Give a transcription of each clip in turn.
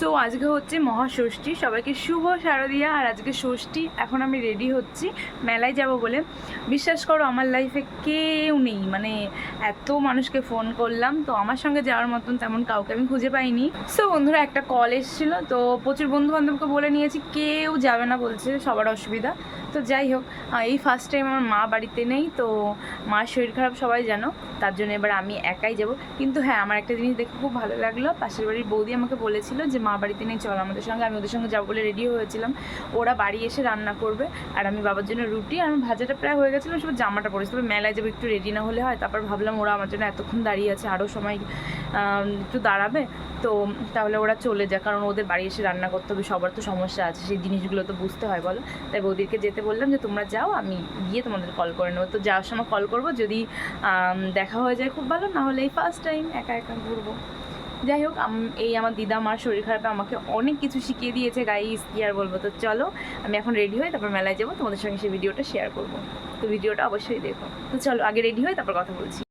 So আজকে হচ্ছে মহাষষ্ঠী। সবাইকে শুভ শারদিয়া। আর আজকে ষষ্ঠী। এখন আমি রেডি হচ্ছি। মেলায় যাব বলে। বিশ্বাস করো, আমার লাইফে কেউ নেই। মানে এত মানুষকে ফোন করলাম। তো আমার সঙ্গে যাওয়ার মতন তেমন কাউকে আমি খুঁজে পাইনি। সো বন্ধুরা, একটা কল এসেছিল। তো প্রচুর বন্ধু বান্ধবকে বলে নিয়েছি। কেউ যাবে না বলছে। সবার অসুবিধা। তো যাই হোক এই ফার্স্ট টাইম আমার মা বাড়িতে নেই, তো মার শরীর খারাপ, সবাই জানো। তার জন্য এবার আমি একাই যাব। কিন্তু হ্যাঁ আমার একটা জিনিস দেখে খুব ভালো লাগল। পাশের বাড়ির বৌদি আমাকে বলেছিল যে, মা বাড়িতে নেই, চল আমাদের সঙ্গে। আমি ওদের সঙ্গে যাব বলে রেডি হয়েছিলাম। ওরা বাড়ি এসে রান্না করবে। আর আমি বাবার জন্য রুটি আর ভাজাটা প্রায় হয়ে গেছিল, সব জামাটা পরেছি। তবে মেলায় যাব একটু রেডি না হলে হয়। তারপর ভাবলাম ওরা আমার জন্য এতক্ষণ দাঁড়িয়ে আছে আরও সময় একটু দাঁড়াবে। তো তাহলে ওরা চলে যায়, কারণ ওদের বাড়ি এসে রান্না করতে হবে, সবার তো সমস্যা আছে, সেই জিনিসগুলো তো বুঝতে হয়, বলো। তাই বৌদিকে যেতে বললাম যে, তোমরা যাও, আমি গিয়ে তোমাদের কল করে নেব। তো যাওয়ার সময় কল করব, যদি দেখা হয়ে যায় খুব ভালো, না হলে এই ফার্স্ট টাইম একা একা ঘুরবো। যাই হোক এই আমার দিদা মার শরীর খারাপে, আমাকে অনেক কিছু শিখিয়ে দিয়েছে গাইস কি আর বলব? তো চলো, আমি এখন রেডি হই তারপর মেলায় যাব, তোমাদের সঙ্গে সেই ভিডিওটা শেয়ার করব। তো ভিডিওটা অবশ্যই দেখো। তো চলো, আগে রেডি হয়ে তারপর কথা বলছি।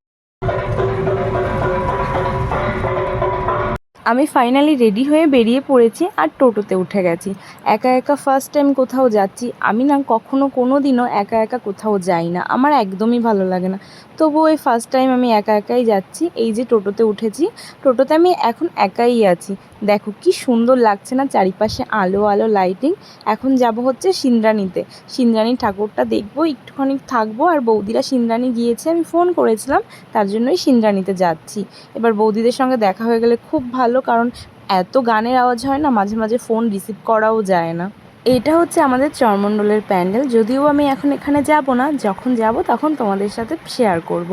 আমি ফাইনালি রেডি হয়ে বেরিয়ে পড়েছি আর টোটোতে উঠে গেছি। একা একা ফার্স্ট টাইম কোথাও যাচ্ছি, আমি না কখনো কোনো দিনও একা একা কোথাও যাই না। আমার একদমই ভালো লাগে না। তবুও এই ফার্স্ট টাইম আমি একা একাই যাচ্ছি, এই যে টোটোতে উঠেছি, টোটোতে আমি এখন একাই আছি। দেখো কি সুন্দর লাগছে না চারিপাশে আলো আলো লাইটিং এখন যাব হচ্ছে সিন্দ্রানিতে সিন্দ্রানি ঠাকুরটা দেখব, একটুখানি থাকব আর বৌদিরা সিন্দ্রানি গিয়েছে, আমি ফোন করেছিলাম, তার জন্যই সিন্দ্রানিতে যাচ্ছি। এবার বৌদিদের সঙ্গে দেখা হয়ে গেলে খুব ভালো কারণ এত গানের আওয়াজ হয় না, মাঝে মাঝে ফোন রিসিভ করাও যায় না। এটা হচ্ছে আমাদের চরমণ্ডলের প্যান্ডেল। যদিও আমি এখন এখানে যাব না, যখন যাব তখন তোমাদের সাথে শেয়ার করব।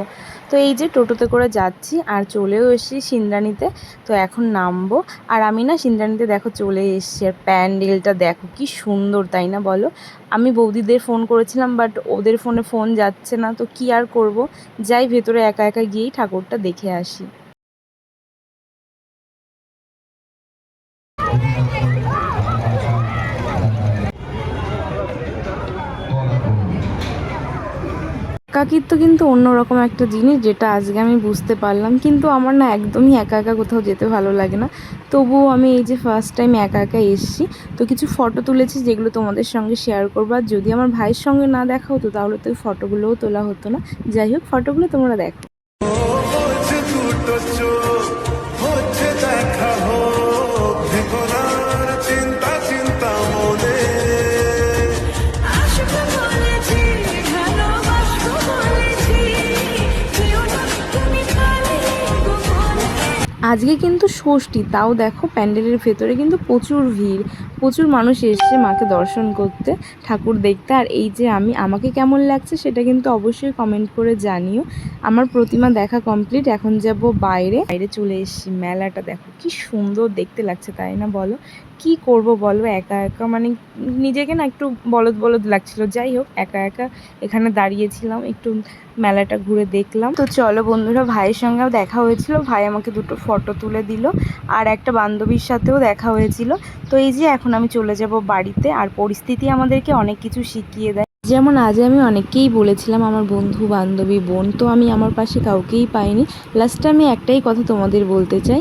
তো এই যে টোটোতে করে যাচ্ছি আর চলেও এসেছি সিন্দ্রানিতে তো এখন নামবো। আর আমি না সিন্দ্রানিতে দেখো চলে এসেছি, আর প্যান্ডেলটা দেখো কি সুন্দর, তাই না বলো? আমি বৌদিদের ফোন করেছিলাম বাট ওদের ফোনে ফোন যাচ্ছে না, তো কি আর করব? যাই ভেতরে একা একা গিয়েই ঠাকুরটা দেখে আসি। একাকিত্ব কিন্তু অন্যরকম একটা জিনিস যেটা আজকে আমি বুঝতে পারলাম। কিন্তু আমার না একদমই একা একা কোথাও যেতে ভালো লাগে না। তবুও আমি এই যে ফার্স্ট টাইম একা একা এসেছি, তো কিছু ফটো তুলেছি যেগুলো তোমাদের সঙ্গে শেয়ার করব। আর যদি আমার ভাইয়ের সঙ্গে না দেখা হতো, তাহলে তো ওই ফটোগুলোও তোলা হতো না। যাই হোক ফটোগুলো তোমরা দেখো। আজকে কিন্তু ষষ্ঠী, তাও দেখো প্যান্ডেলের ভেতরে কিন্তু প্রচুর ভিড়, প্রচুর মানুষ এসছে মাকে দর্শন করতে, ঠাকুর দেখতে। আর এই যে আমি, আমাকে কেমন লাগছে সেটা কিন্তু অবশ্যই কমেন্ট করে জানিও। আমার প্রতিমা দেখা কমপ্লিট এখন যাব বাইরে। বাইরে চলে এসছি, মেলাটা দেখো, কি সুন্দর দেখতে লাগছে, তাই না বলো? কি করব বলো? একা একা মানে নিজেকে না একটু বলদ বলদ লাগছিল। যাই হোক, একা একা এখানে দাঁড়িয়েছিলাম, একটু মেলাটা ঘুরে দেখলাম। তো চলো বন্ধুরা, ভাইয়ের সঙ্গেও দেখা হয়েছিল। ভাই আমাকে দুটো ফটো তুলে দিল আর একটা বান্ধবীর সাথেও দেখা হয়েছিল। তো এই যে এখন আমি চলে যাব বাড়িতে আর পরিস্থিতি আমাদেরকে অনেক কিছু শিখিয়ে দেয়। যেমন আজ আমি অনেককেই বলেছিলাম আমার বন্ধু, বান্ধবী, বোন, তো আমি আমার পাশে কাউকেই পাইনি। লাস্টে আমি একটাই কথা তোমাদের বলতে চাই।